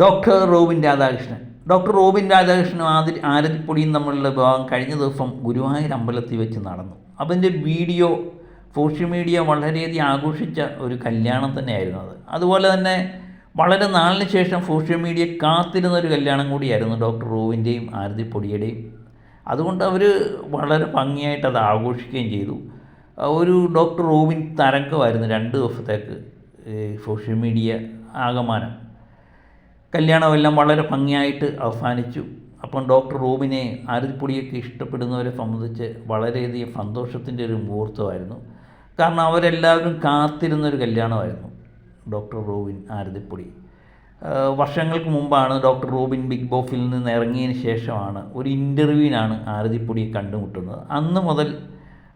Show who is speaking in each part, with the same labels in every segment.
Speaker 1: Doctor Robin Radhakrishnan. Doctor Robin രാധാകൃഷ്ണനും ആതിരി ആരതിപ്പൊടിയും തമ്മിലുള്ള വിവാഹം കഴിഞ്ഞ ദിവസം ഗുരുവായൂർ അമ്പലത്തിൽ വെച്ച് നടന്നു. അതിന്റെ വീഡിയോ സോഷ്യൽ മീഡിയ വളരെയധികം ആഘോഷിച്ച ഒരു കല്യാണം തന്നെയായിരുന്നു അത്. അതുപോലെ തന്നെ വളരെ നാളിന് ശേഷം സോഷ്യൽ മീഡിയ കാത്തിരുന്ന ഒരു കല്യാണം കൂടിയായിരുന്നു ഡോക്ടർ റോവിന്റെയും ആരതിപ്പൊടിയുടെയും. അതുകൊണ്ട് അവർ വളരെ ഭംഗിയായിട്ട് അത് ആഘോഷിക്കുകയും ചെയ്തു. ഒരു ഡോക്ടർ റോവിൻ തരംഗമായിരുന്നു രണ്ട് ദിവസത്തേക്ക് സോഷ്യൽ മീഡിയ ആകമാനം. കല്യാണമെല്ലാം വളരെ ഭംഗിയായിട്ട് അവസാനിച്ചു അപ്പം ഡോക്ടർ റൂമിനെ ആരതിപ്പൊടിയൊക്കെ ഇഷ്ടപ്പെടുന്നവരെ സംബന്ധിച്ച് വളരെയധികം സന്തോഷത്തിന്റെ ഒരു മുഹൂർത്തമായിരുന്നു. കാരണം അവരെല്ലാവരും കാത്തിരുന്നൊരു കല്യാണമായിരുന്നു ഡോക്ടർ റൂബിൻ ആരതിപ്പൊടി. വർഷങ്ങൾക്ക് മുമ്പാണ് ഡോക്ടർ റൂബിൻ ബിഗ് ബോസിൽ നിന്ന് ഇറങ്ങിയതിന് ശേഷമാണ് ഒരു ഇന്റർവ്യൂവിനാണ് ആരതിപ്പൊടിയെ കണ്ടുമുട്ടുന്നത്. അന്ന് മുതൽ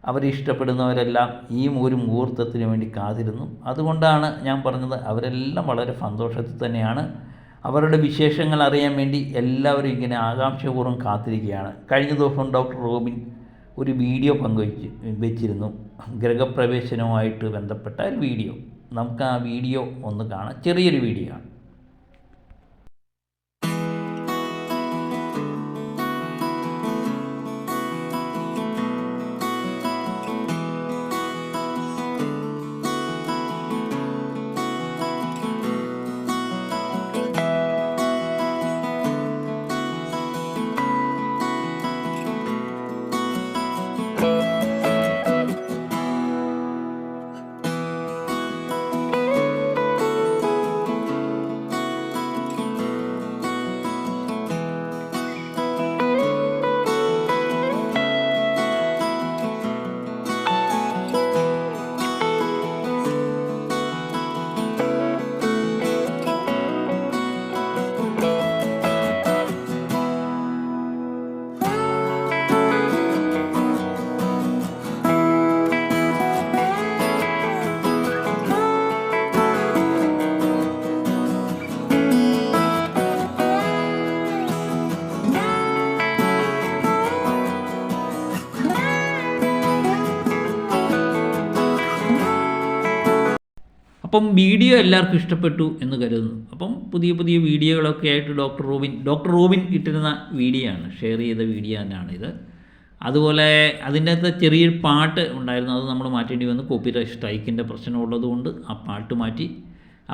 Speaker 1: അവരെ ഇഷ്ടപ്പെടുന്നവരെല്ലാം ഈ ഒരു മുഹൂർത്തത്തിന് വേണ്ടി കാത്തിരുന്നു. അതുകൊണ്ടാണ് ഞാൻ പറഞ്ഞത് അവരെല്ലാം വളരെ സന്തോഷത്തിൽ തന്നെയാണ്. അവരുടെ വിശേഷങ്ങൾ അറിയാൻ വേണ്ടി എല്ലാവരും ഇങ്ങനെ ആകാംക്ഷപൂർവം കാത്തിരിക്കുകയാണ്. കഴിഞ്ഞ ദിവസം ഡോക്ടർ റോബിൻ ഒരു വീഡിയോ പങ്കുവച്ച് വെച്ചിരുന്നു. ഗ്രഹപ്രവേശനവുമായിട്ട് ബന്ധപ്പെട്ട ഒരു വീഡിയോ. നമുക്ക് ആ വീഡിയോ ഒന്ന് കാണാം. ചെറിയൊരു വീഡിയോ ആണ്. അപ്പം വീഡിയോ എല്ലാവർക്കും ഇഷ്ടപ്പെട്ടു എന്ന് കരുതുന്നു. അപ്പം പുതിയ പുതിയ വീഡിയോകളൊക്കെ ആയിട്ട് ഡോക്ടർ റോബിൻ ഡോക്ടർ റോബിൻ ഇട്ടിരുന്ന വീഡിയോ ആണ് ഷെയർ ചെയ്ത വീഡിയോ തന്നെയാണ് ഇത്. അതുപോലെ അതിന്റെ അകത്ത് ചെറിയൊരു പാട്ട് ഉണ്ടായിരുന്നു അത് നമ്മൾ മാറ്റേണ്ടി വന്നു. കോപ്പിറൈറ്റ് സ്ട്രൈക്കിന്റെ പ്രശ്നമുള്ളതുകൊണ്ട് ആ പാട്ട് മാറ്റി.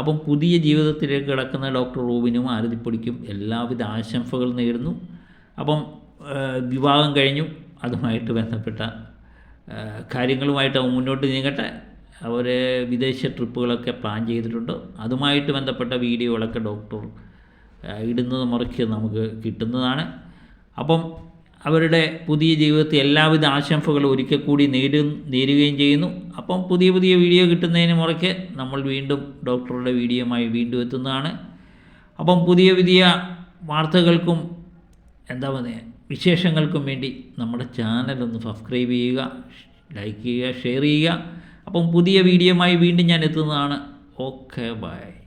Speaker 1: അപ്പം പുതിയ ജീവിതത്തിലേക്ക് കിടക്കുന്ന ഡോക്ടർ റോബിനും ആരതിപ്പൊടിക്കും എല്ലാവിധ ആശംസകൾ നേരുന്നു. അപ്പം വിവാഹം കഴിഞ്ഞു. അതുമായിട്ട് ബന്ധപ്പെട്ട കാര്യങ്ങളുമായിട്ട് മുന്നോട്ട് നീങ്ങട്ടെ. അവർ വിദേശ ട്രിപ്പുകളൊക്കെ പ്ലാൻ ചെയ്തിട്ടുണ്ട്. അതുമായിട്ട് ബന്ധപ്പെട്ട വീഡിയോകളൊക്കെ ഡോക്ടർ ഇടുന്നത് മുറയ്ക്ക് നമുക്ക് കിട്ടുന്നതാണ്. അപ്പം അവരുടെ പുതിയ ജീവിതത്തിൽ എല്ലാവിധ ആശംസകളും ഒരിക്കൽ കൂടി നേരു നേരുകയും ചെയ്യുന്നു. അപ്പം പുതിയ പുതിയ വീഡിയോ കിട്ടുന്നതിന് മുറയ്ക്ക് നമ്മൾ വീണ്ടും ഡോക്ടറുടെ വീഡിയോമായി വീണ്ടും എത്തുന്നതാണ്. അപ്പം പുതിയ പുതിയ വാർത്തകൾക്കും എന്താ പറയുക വിശേഷങ്ങൾക്കും വേണ്ടി നമ്മുടെ ചാനലൊന്ന് സബ്സ്ക്രൈബ് ചെയ്യുക ലൈക്ക് ചെയ്യുക ഷെയർ ചെയ്യുക. അപ്പം പുതിയ വീഡിയോയുമായി വീണ്ടും ഞാൻ എത്തുന്നതാണ്. Okay bye.